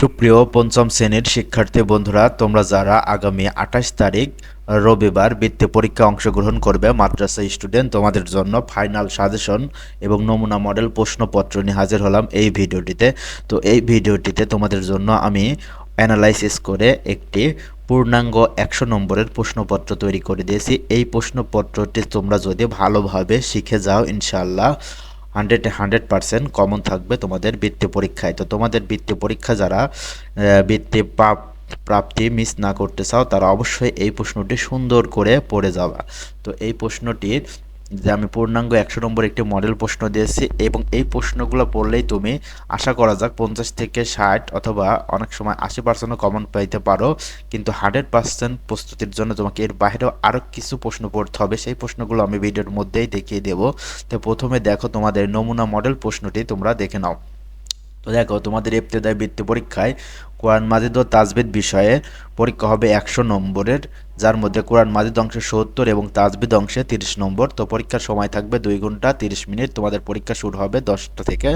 সুপ্রিয় পঞ্চম শ্রেণির শিক্ষার্থী বন্ধুরা, তোমরা যারা আগামী আঠাশ তারিখ রবিবার বৃত্তি পরীক্ষা অংশগ্রহণ করবে, মাদ্রাসা স্টুডেন্ট, তোমাদের জন্য ফাইনাল সাজেশন এবং নমুনা মডেল প্রশ্নপত্র নিয়ে হাজির হলাম এই ভিডিওটিতে। তো এই ভিডিওটিতে তোমাদের জন্য আমি অ্যানালাইসিস করে একটি পূর্ণাঙ্গ একশো নম্বরের প্রশ্নপত্র তৈরি করে দিয়েছি। এই প্রশ্নপত্রটি তোমরা যদি ভালোভাবে শিখে যাও ইনশাল্লাহ হান্ড্রেড হান্ড্রেড পার্সেন্ট কমন থাকবে তোমাদের বৃত্তি পরীক্ষায়। তো তোমাদের বৃত্তি পরীক্ষা যারা বৃত্তি পাপ, প্রাপ্তি মিস না করতে চাও, তারা অবশ্যই এই প্রশ্নটি সুন্দর করে পড়ে যাওয়া তো এই প্রশ্নটির যে আমি পূর্ণাঙ্গ একশো নম্বর একটি মডেল প্রশ্ন দিয়েছি এবং এই প্রশ্নগুলো পড়লেই তুমি আশা করা যাক পঞ্চাশ থেকে ষাট অথবা অনেক সময় আশি পার্সেন্টও কমন পাইতে পারো। কিন্তু হান্ড্রেড পার্সেন্ট প্রস্তুতির জন্য তোমাকে এর বাইরেও আরও কিছু প্রশ্ন পড়তে হবে। সেই প্রশ্নগুলো আমি ভিডিওর মধ্যেই দেখিয়ে দেবো। তো প্রথমে দেখো তোমাদের নমুনা মডেল প্রশ্নটি তোমরা দেখে নাও। তো দেখো তোমাদের ইবতেদায়ী বৃত্তি পরীক্ষায় কোরআন মাজিদ ও তাজবিদ বিষয়ে পরীক্ষা হবে একশো নম্বরের, যার মধ্যে কোরআন মাজিদ অংশে সত্তর এবং তাজবিদ অংশে তিরিশ নম্বর। তো পরীক্ষার সময় থাকবে দুই ঘণ্টা তিরিশ মিনিট। তোমাদের পরীক্ষা শুরু হবে দশটা থেকে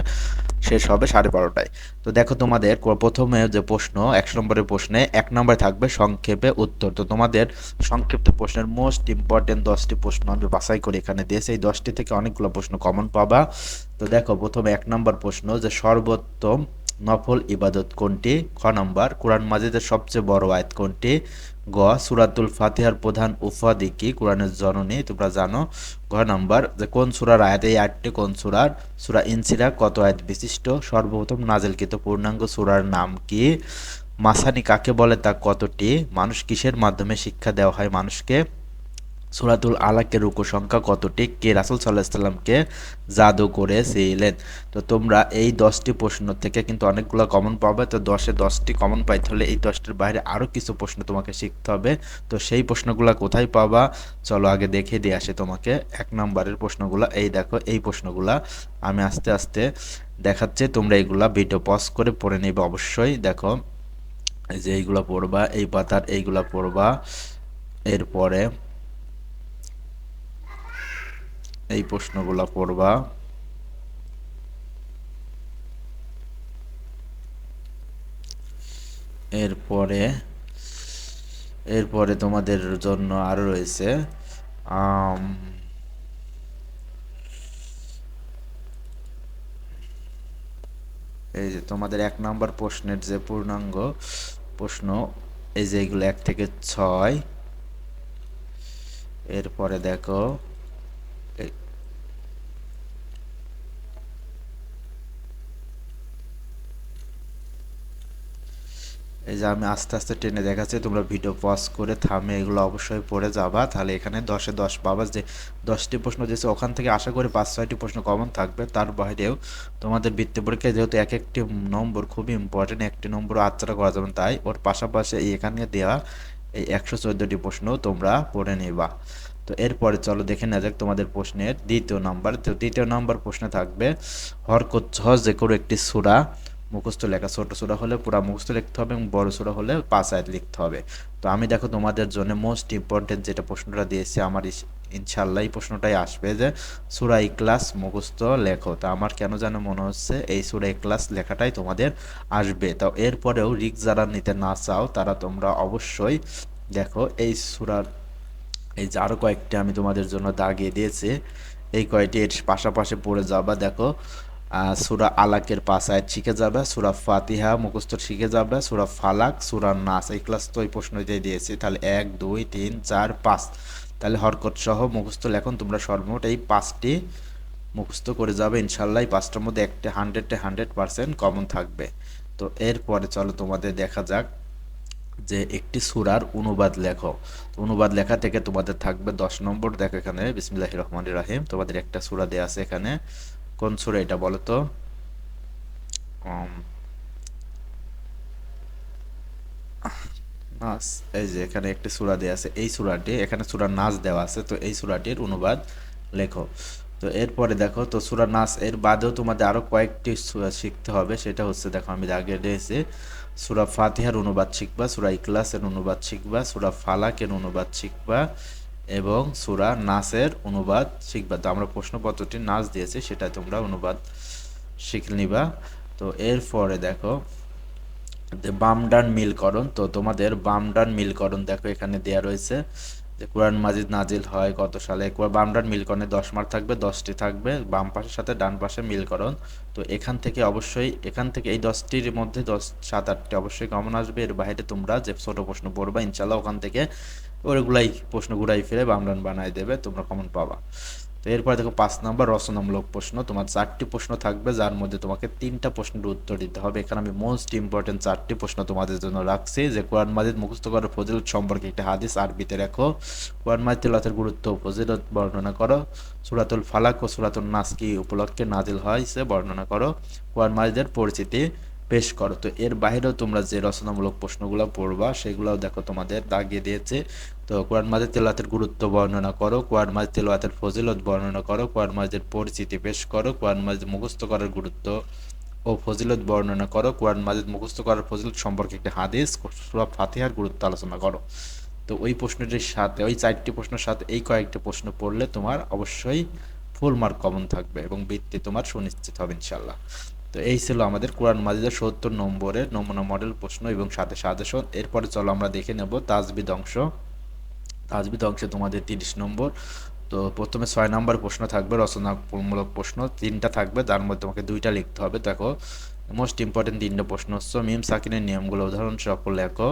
শেষ হবে সাড়ে বারোটায়। তো দেখো তোমাদের প্রথমে যে প্রশ্ন, একশো নম্বরের প্রশ্নে এক নম্বরে থাকবে সংক্ষেপে উত্তর। তো তোমাদের সংক্ষিপ্ত প্রশ্নের মোস্ট ইম্পর্টেন্ট দশটি প্রশ্ন আমি বাছাই করে এখানে দিয়েছি। এই দশটি থেকে অনেকগুলো প্রশ্ন কমন পাবা। তো দেখো প্রথমে এক নম্বর প্রশ্ন যে সর্বোত্তম নফল ইবাদত কোনটি? খ নম্বর, কোরআন মাজিদের সবচেয়ে বড় আয়াত কোনটি? গ, সুরাতুল ফাতিহার প্রধান উপাধি কি? কোরআনের জননী, তোমরা জানো। ঘ নম্বর, যে কোন সুরার আয়াত, এই আয়াতটি কোন সুরার? সুরা ইনসিরা কত আয়াত বিশিষ্ট? সর্বপ্রথম নাজেলকৃত পূর্ণাঙ্গ সুরার নাম কি? মাসানি কাকে বলে তা কতটি? মানুষ কিসের মাধ্যমে শিক্ষা দেওয়া হয় মানুষকে? সুরাতুল আলাকের রুকু সংখ্যা কতটি? কে রাসুল সাল্লাহ সাল্লামকে জাদু করেছিলেন? তো তোমরা এই দশটি প্রশ্ন থেকে কিন্তু অনেকগুলো কমন পাবে। তো দশে দশটি কমন পাইতে হলে এই দশটির বাইরে আরও কিছু প্রশ্ন তোমাকে শিখতে হবে। তো সেই প্রশ্নগুলো কোথায় পাবা? চলো আগে দেখে দিয়ে আসে তোমাকে। এক নম্বরের প্রশ্নগুলো, এই দেখো, এই প্রশ্নগুলা আমি আস্তে আস্তে দেখাচ্ছি। তোমরা এইগুলা ভিডিও পজ করে পড়ে নেবে অবশ্যই। দেখো যে এইগুলা পড়বা, এই পাতার এইগুলা পড়বা, এরপরে এই প্রশ্নগুলো করবা। এরপরে এরপরে তোমাদের জন্য আরও রয়েছে এই যে তোমাদের এক নম্বর প্রশ্নের যে পূর্ণাঙ্গ প্রশ্ন, এই যে এগুলো এক থেকে ছয়। এরপরে দেখো এই যে আমি আস্তে আস্তে টেনে দেখাচ্ছি, তোমরা ভিডিও পজ করে থামে, এগুলো অবশ্যই পড়ে যাবা। তাহলে এখানে দশে দশ পাবা যে দশটি প্রশ্ন দিয়েছে, ওখান থেকে আশা করি পাঁচ, ছয়টি প্রশ্ন কমন থাকবে। তার বাইরেও তোমাদের বৃত্তি পরীক্ষায় যেহেতু এক একটি নম্বর খুবই ইম্পর্টেন্ট একটি নম্বর আচ্ছাড়া করা যাবে তাই ওর পাশাপাশি এখানে দেওয়া এই একশো চোদ্দোটি প্রশ্ন তোমরা পড়ে নেবা। তো এরপরে চলো দেখে নেওয়া যাক তোমাদের প্রশ্নের দ্বিতীয় নাম্বার তো দ্বিতীয় নাম্বার প্রশ্নে থাকবে, হরকত সহজ যে কোনো একটি সূরা। মুখস্থ লেখা ছোট সূরা হলে পুরা মুখস্থ লিখতে হবে এবং বড় সূরা হলে পাঁচ আয়াত লিখতে হবে। তো আমি দেখো তোমাদের জন্য মোস্ট ইম্পর্টেন্ট যেটা প্রশ্নটা দিয়েছি, আমার ইনশাল্লাহ এই প্রশ্নটাই আসবে যে সূরা ইখলাস মুখস্থ লেখো। তা আমার কেন যেন মনে হচ্ছে এই সূরা ইখলাস লেখাটাই তোমাদের আসবে। তো এরপরেও রিক যারা নিতে না চাও, তারা তোমরা অবশ্যই দেখো এই সুরার, এই যে আরও কয়েকটি আমি তোমাদের জন্য দাগিয়ে দিয়েছি। এই কয়টি এর পাশাপাশি পড়ে যাবা। দেখো সূরা আলাকের পাঁচ আয়াত শিখে যাবে, সুরা ফাতিহা মুখস্থ শিখে যাবে, সূরা ফালাক, সূরা নাস, এই ক্লাস তো এই প্রশ্নটাই দিয়েছি, তাহলে এক, দুই, তিন, চার, পাঁচ। তাহলে হরকত সহ মুখস্থ লেখন তোমরা সর্বমোট এই পাঁচটি মুখস্থ করে যাবে ইনশাল্লাহ এই পাঁচটার মধ্যে একটা হান্ড্রেডে হান্ড্রেড পার্সেন্ট কমন থাকবে। তো এরপরে চলো তোমাদের দেখা যাক যে একটি সুরার অনুবাদ লেখো। তো অনুবাদ লেখা থেকে তোমাদের থাকবে দশ নম্বর, দেখো এখানে বিসমিল্লাহ রহমান রাহিম, তোমাদের একটা সূরা দেওয়া আছে এখানে। কোন সূরা এটা বলো তো? নাস এই যে এখানে একটি সূরা দেয়া আছে এই সূরাটি এখানে সূরা নাস দেওয়া আছে তো এই সূরাটির অনুবাদ লেখো। তো এরপরে দেখো তো সুরা নাস এর বাদেও তোমাদের আরও কয়েকটি সূরা শিখতে হবে সেটা হচ্ছে দেখো আমি আগে দিয়েছি সুরা ফাতিহার অনুবাদ শিখবা সুরা ইকলাসের অনুবাদ শিখবা সুরা ফালাকের অনুবাদ শিখবা এবং সুরা নাসের অনুবাদ শিখবা। তো আমরা প্রশ্নপত্রটি নাচ দিয়েছি, সেটা তোমরা অনুবাদ শিখে নিবা। তো এরপরে দেখো বাম ডান মিলকরণ, তো তোমাদের বাম ডান মিলকরণ দেখো এখানে দেয়া রয়েছে, যে কোরআন মাজিদ নাজিল হয় কত সালে। বাম ডান মিলকরণে দশ মার্ক থাকবে, দশটি থাকবে, বাম পাশের সাথে ডান পাশে মিলকরণ। তো এখান থেকে অবশ্যই, এখান থেকে এই দশটির মধ্যে দশ, সাত, আটটি অবশ্যই কমন আসবে। এর বাইরে তোমরা যে ছোট প্রশ্ন পড়বা ইনশাল্লাহ ওখান থেকে ওইগুলাই প্রশ্ন ঘুরাই ফিরে বাম ডান বানাই দেবে, তোমরা কমন পাবা। তো এরপরে দেখো পাঁচ নম্বর রচনামূলক প্রশ্ন, তোমার চারটি প্রশ্ন থাকবে, যার মধ্যে তোমাকে তিনটা প্রশ্নের উত্তর দিতে হবে। এখানে আমি মোস্ট ইম্পর্টেন্ট চারটি প্রশ্ন তোমাদের জন্য রাখছি। যে কোরআন মাজিদ মুখস্থ করার ফজিলত সম্পর্কে একটা হাদিস আরবিতে রাখো। কোরআন মাজিদ তেলাতের গুরুত্ব ফজিলত বর্ণনা করো। সুরাতুল ফালাক ও সুরাতুল নাস কি উপলক্ষে নাজিল হয়েছে বর্ণনা করো। কোরআন মাজিদের পরিচিতি পেশ করো। তো এর বাইরেও তোমরা যে রচনামূলক প্রশ্নগুলো পড়বা, সেগুলোও দেখো তোমাদের দাগিয়ে দিয়েছে। তো কোরআন মাজিদ তেলাওয়াতের গুরুত্ব বর্ণনা করো, কোরআন মাজিদ তেলাওয়াতের ফজিলত বর্ণনা করো, কোরআন মাজিদের পরিচিতি পেশ করো, কোরআন মাজিদ মুখস্থ করার গুরুত্ব ও ফজিলত বর্ণনা করো, কোরআন মাজিদ মুখস্থ করার ফজিলত সম্পর্কে একটি হাদিস, সূরা ফাতিহার গুরুত্ব আলোচনা করো। তো ওই প্রশ্নটির সাথে, ওই চারটি প্রশ্নের সাথে এই কয়েকটি প্রশ্ন পড়লে তোমার অবশ্যই ফুল মার্ক কমন থাকবে এবং বৃত্তি তোমার সুনিশ্চিত হবে ইনশাল্লাহ তো এই ছিল আমাদের কোরআন মাজিদের সত্তর নম্বরের নমুনা মডেল প্রশ্ন এবং সাথে সাজেশন। এরপরে চলো আমরা দেখে নেব তাজবিদ অংশ। তাজবিদ অংশে তোমাদের তিরিশ নম্বর। তো প্রথমে ছয় নম্বর প্রশ্ন থাকবে, রচনামূলক প্রশ্ন। তিনটা থাকবে, তার মধ্যে তোমাকে দুইটা লিখতে হবে। দেখো মোস্ট ইম্পর্টেন্ট তিনটা প্রশ্ন হচ্ছে, মিম সাকিনের নিয়মগুলো উদাহরণ, সকল লেখো।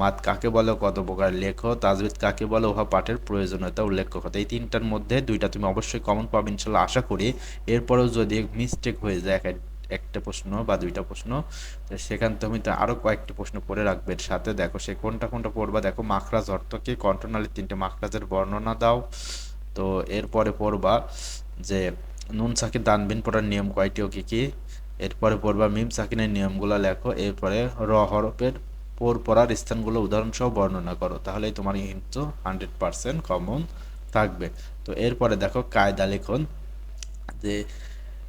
মাত কাকে বলো, কত প্রকার লেখো। তাজবিদ কাকে বলো, উহা পাঠের প্রয়োজনীয়তা উল্লেখ করো। এই তিনটার মধ্যে দুইটা তুমি অবশ্যই কমন পাবে, ইনশাল্লাহ, আশা করি। এরপরেও যদি মিস্টেক হয়ে যায় একটা প্রশ্ন বা দুইটা প্রশ্ন সেখান তুমি তো আরও কয়েকটি প্রশ্ন পড়ে রাখবে সাথে। দেখো, সে কোনটা কোনটা পড়বা? দেখো, মাখরাজ অর্থ কি? কন্ট্রোনালির তিনটে মাখরাজের বর্ণনা দাও। তো এরপরে পড়বা যে, নুন সাকির দানবিন পড়ার নিয়ম কয়টি ও কী কী? এরপরে পড়বা মিম সাকিনের নিয়মগুলো লেখো। এরপরে র হরফের পর পড়ার স্থানগুলো উদাহরণসহ বর্ণনা করো। তাহলেই তোমার কিন্তু হান্ড্রেড পারসেন্ট কমন থাকবে। তো এরপরে দেখো, কায়দা লেখন যে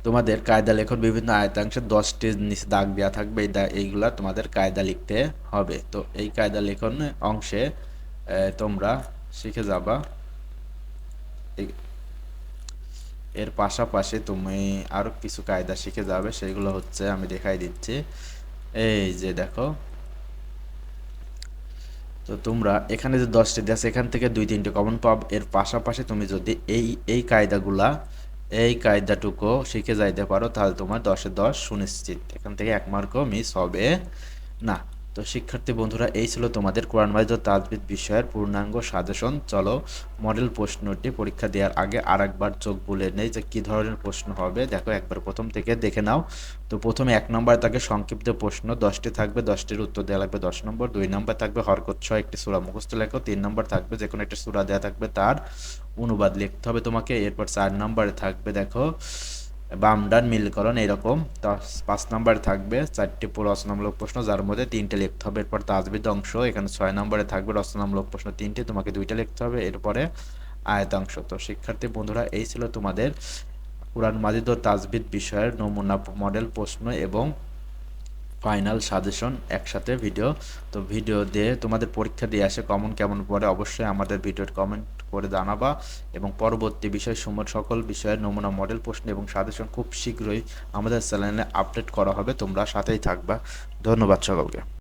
তোমাদের কায়দা লেখন বিভিন্ন আয়তাংশে দশটি নিচে দাগ দেওয়া থাকবে, এই এইগুলা তোমাদের কায়দা লিখতে হবে। তো এই কায়দা লেখন অংশে তোমরা শিখে যাবা। এর পাশাপাশি তুমি আরও কিছু কায়দা শিখে যাবে, সেগুলো হচ্ছে আমি দেখাই দিচ্ছি। এই যে দেখো, তো তোমরা এখানে যে দশটি দেশ এখান থেকে দুই তিনটে কমন পাব। এর পাশাপাশি তুমি যদি এই এই কায়দাগুলা এই কায়দাটুকু শিখে যাইতে পারো, তাহলে তোমার দশে দশ সুনিশ্চিত। এখান থেকে এক মার্কও মিস হবে না। তো শিক্ষার্থী বন্ধুরা, এই ছিল তোমাদের কোরআন মাজিদ তাজবিদ বিষয়ের পূর্ণাঙ্গ সাজেশন। চলো মডেল প্রশ্নটি পরীক্ষা দেওয়ার আগে আর একবার চোখ বলে নেই যে কী ধরনের প্রশ্ন হবে। দেখো, একবার প্রথম থেকে দেখে নাও। তো প্রথমে এক নম্বর থাকে সংক্ষিপ্ত প্রশ্ন। দশটি থাকবে, দশটির উত্তর দেওয়া লাগবে দশ নম্বর। দুই নম্বর থাকবে হরকত ছয়, একটি সুরা মুখস্থ লেখো। তিন নম্বর থাকবে যে কোনো একটা সুরা দেওয়া থাকবে তার অনুবাদ লিখতে হবে তোমাকে। এরপর চার নম্বরে থাকবে, দেখো বাম ডান মিলকরণ এরকম। তা পাঁচ নম্বরে থাকবে, চারটি রচনামূলক প্রশ্ন, যার মধ্যে তিনটে লিখতে হবে। এরপর তাজবিদ অংশ, এখানে ছয় নম্বরে থাকবে রচনামূলক প্রশ্ন তিনটে, তোমাকে দুইটা লিখতে হবে। এরপরে আয়তাংশ। তো শিক্ষার্থী বন্ধুরা, এই ছিল তোমাদের কোরআন মাজিদ ও তাজবিদ বিষয়ের নমুনা মডেল প্রশ্ন এবং ফাইনাল সাজেশন একসাথে ভিডিও। তো ভিডিও দিয়ে তোমাদের পরীক্ষা দিয়ে আসে, কমন কেমন পরে অবশ্যই আমাদের ভিডিওর কমেন্ট করে জানাবা এবং পরবর্তী বিষয় সময় সকল বিষয়ের নমুনা মডেল প্রশ্ন এবং সাজেশন খুব শীঘ্রই আমাদের চ্যানেলে আপডেট করা হবে। তোমরা সাথেই থাকবা। ধন্যবাদ সকলকে।